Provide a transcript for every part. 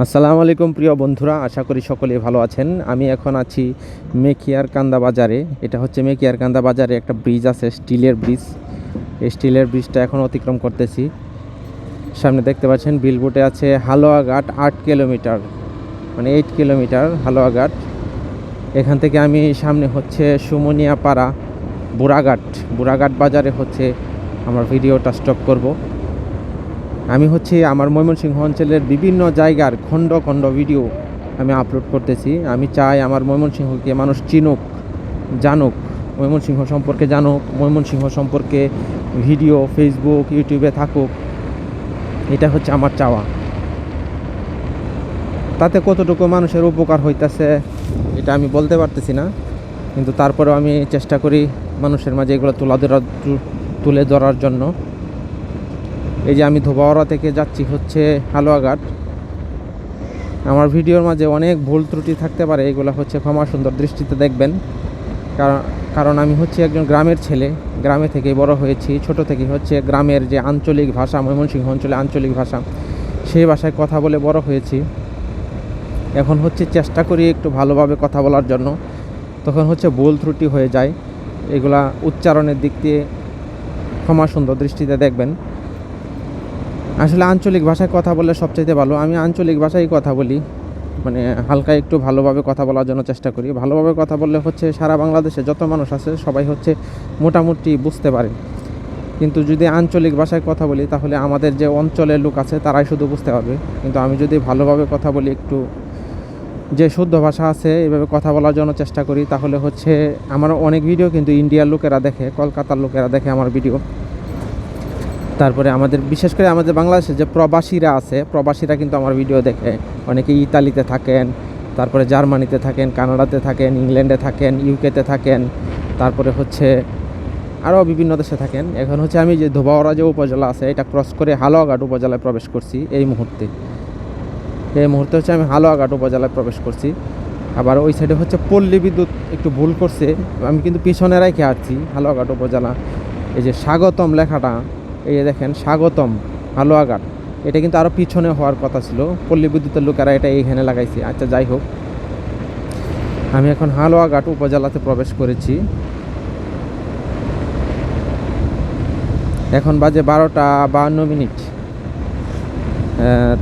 আসসালামু আলাইকুম প্রিয় বন্ধুরা, আশা করি সকলেই ভালো আছেন। আমি এখন আছি মেকিয়ার কান্দা বাজারে। এটা হচ্ছে মেকিয়ার কান্দা বাজারে একটা ব্রিজ আছে, স্টিলের ব্রিজ এই স্টিলের ব্রিজটা এখন অতিক্রম করতেছি। সামনে দেখতে পাচ্ছেন বিলবোর্ডে আছে হালুয়াঘাট আট কিলোমিটার। মানে এইট কিলোমিটার হালুয়াঘাট এখান থেকে আমি সামনে হচ্ছে সুমনিয়াপাড়া বুড়াঘাট। বুড়াঘাট বাজারে হচ্ছে আমার ভিডিওটা স্টপ করব। আমি হচ্ছে আমার ময়মনসিংহ অঞ্চলের বিভিন্ন জায়গার খণ্ড খণ্ড ভিডিও আমি আপলোড করতেছি। আমি চাই আমার ময়মনসিংহকে মানুষ চিনুক, জানুক, ময়মনসিংহ সম্পর্কে জানুক, ময়মনসিংহ সম্পর্কে ভিডিও ফেসবুক ইউটিউবে থাকুক। এটা হচ্ছে আমার চাওয়া। তাতে কতটুকু মানুষের উপকার হইতাছে, এটা আমি বলতে পারতেছি না। কিন্তু তারপরেও আমি চেষ্টা করি মানুষের মাঝে এগুলো তুলা ধরার তুলে ধরার জন্য। এই যে আমি ধোবাওয়ারা থেকে যাচ্ছি হচ্ছে হালুয়াঘাট। আমার ভিডিওর মাঝে অনেক ভুল ত্রুটি থাকতে পারে, এগুলো হচ্ছে ক্ষমা সুন্দর দৃষ্টিতে দেখবেন। কারণ আমি হচ্ছে একজন গ্রামের ছেলে, গ্রামে থেকে বড় হয়েছি, ছোট থেকে হচ্ছে গ্রামের যে আঞ্চলিক ভাষা, ময়মনসিংহ অঞ্চলে আঞ্চলিক ভাষা, সেই ভাষায় কথা বলে বড় হয়েছি। এখন হচ্ছে চেষ্টা করি একটু ভালোভাবে কথা বলার জন্য। তখন হচ্ছে ভুল ত্রুটি হয়ে যায়, এগুলা উচ্চারণের দিক দিয়ে ক্ষমা সুন্দর দৃষ্টিতে দেখবেন। আসলে আঞ্চলিক ভাষায় কথা বললে সবচাইতে ভালো। আমি আঞ্চলিক ভাষায় কথা বলি। মানে হালকা একটু ভালোভাবে কথা বলার জন্য চেষ্টা করি। ভালোভাবে কথা বললে হচ্ছে সারা বাংলাদেশে যত মানুষ আছে সবাই হচ্ছে মোটামুটি বুঝতে পারে। কিন্তু যদি আঞ্চলিক ভাষায় কথা বলি, তাহলে আমাদের যে অঞ্চলের লোক আছে, তারাই শুধু বুঝতে পারবে। কিন্তু আমি যদি ভালোভাবে কথা বলি, একটু যে শুদ্ধ ভাষা আছে, এভাবে কথা বলার জন্য চেষ্টা করি, তাহলে হচ্ছে আমার অনেক ভিডিও কিন্তু ইন্ডিয়ার লোকেরা দেখে, কলকাতার লোকেরা দেখে আমার ভিডিও। তারপরে আমাদের, বিশেষ করে আমাদের বাংলাদেশে যে প্রবাসীরা আছে, প্রবাসীরা কিন্তু আমার ভিডিও দেখে। অনেকে ইতালিতে থাকেন, তারপরে জার্মানিতে থাকেন, কানাডাতে থাকেন, ইংল্যান্ডে থাকেন ইউকেতে থাকেন, তারপরে হচ্ছে আরও বিভিন্ন দেশে থাকেন। এখন হচ্ছে আমি যে ধোবাওয়ারা যে উপজেলা আছে, এটা ক্রস করে হালুয়াঘাট উপজেলায় প্রবেশ করছি এই মুহূর্তে। এই মুহূর্তে হচ্ছে আমি হালুয়াঘাট উপজেলায় প্রবেশ করছি। আবার ওই সাইডে হচ্ছে পল্লী বিদ্যুৎ একটু ভুল করছে, আমি কিন্তু পিছনে রেখে আসছি হালুয়াঘাট উপজেলা। এই যে স্বাগতম লেখাটা এই দেখেন, স্বাগতম, হালুয়াঘাট। এটা কিন্তু আরও পিছনে হওয়ার কথা ছিল। পল্লী বিদ্যুতের লোকেরা এটা এইখানে লাগাইছে। আচ্ছা যাই হোক। আমি এখন হালুয়াঘাট উপজেলাতে প্রবেশ করেছি। এখন বাজে বারোটা বাহান্ন মিনিট।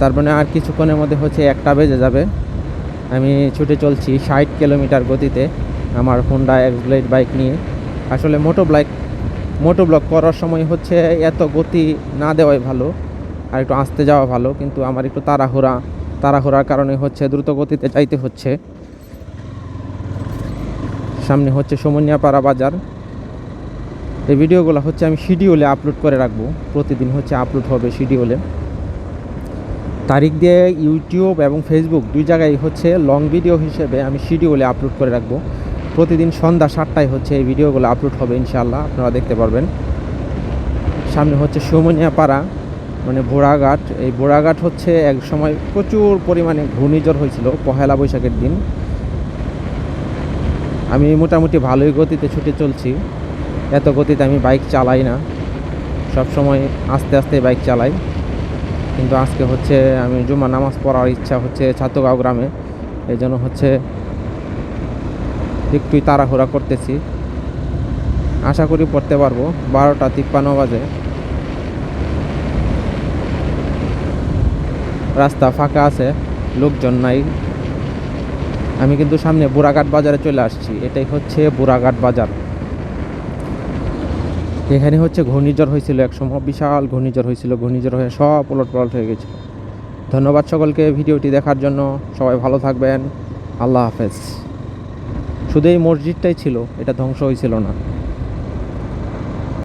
তার মানে আর কিছুক্ষণের মধ্যে হচ্ছে একটা বেজে যাবে। আমি ছুটে চলছি ষাট কিলোমিটার গতিতে আমার হোন্ডা এক্সব্লেড বাইক নিয়ে। আসলে মোটো বাইক মোটো ব্লক করার সময় হচ্ছে এত গতি না দেওয়াই ভালো, আর একটু আস্তে যাওয়া ভালো, কিন্তু আমার একটু তাড়াহুড়া, তাড়াহুড়ার কারণে হচ্ছে দ্রুত গতিতে যাইতে হচ্ছে। সামনে হচ্ছে সমনিয়াপাড়া বাজার। এই ভিডিওগুলো হচ্ছে আমি শিডিউলে আপলোড করে রাখব, প্রতিদিন হচ্ছে আপলোড হবে শিডিউলে। তারিখ দিয়ে ইউটিউব এবং ফেসবুক দুই জায়গায় হচ্ছে লং ভিডিও হিসেবে আমি শিডিউলে আপলোড করে রাখব। প্রতিদিন সন্ধ্যা সাতটায় হচ্ছে এই ভিডিওগুলো আপলোড হবে ইনশাল্লাহ আপনারা দেখতে পারবেন। সামনে হচ্ছে সুমনিয়াপাড়া মানে বোড়াঘাট এই বোড়াঘাট হচ্ছে এক সময় প্রচুর পরিমাণে ঘূর্ণিঝড় হয়েছিল পহেলা বৈশাখের দিন। আমি মোটামুটি ভালোই গতিতে ছুটে চলছি। এত গতিতে আমি বাইক চালাই না। সব সময় আস্তে আস্তে বাইক চালাই। কিন্তু আজকে হচ্ছে আমি জুমা নামাজ পড়ার ইচ্ছা হচ্ছে ছাত্রগাঁও গ্রামে। এই জন্য হচ্ছে একটুই তাড়াহুড়া করতেছি। আশা করি পড়তে পারব। বারোটা তিপ্পান্ন বাজে। রাস্তা ফাঁকা আছে, লোকজন নাই। আমি কিন্তু সামনে বুড়াঘাট বাজারে চলে আসছি। এটাই হচ্ছে বুড়াঘাট বাজার। এখানে হচ্ছে ঘূর্ণিঝড় হয়েছিল এক সময়, বিশাল ঘূর্ণিঝড় হয়েছিল। ঘূর্ণিঝড় হয়ে সব পলট পলট হয়ে গেছে। ধন্যবাদ সকলকে ভিডিওটি দেখার জন্য। সবাই ভালো থাকবেন। আল্লাহ হাফেজ। শুধু এই মসজিদটাই ছিল এটা ধ্বংস হয়েছিল না।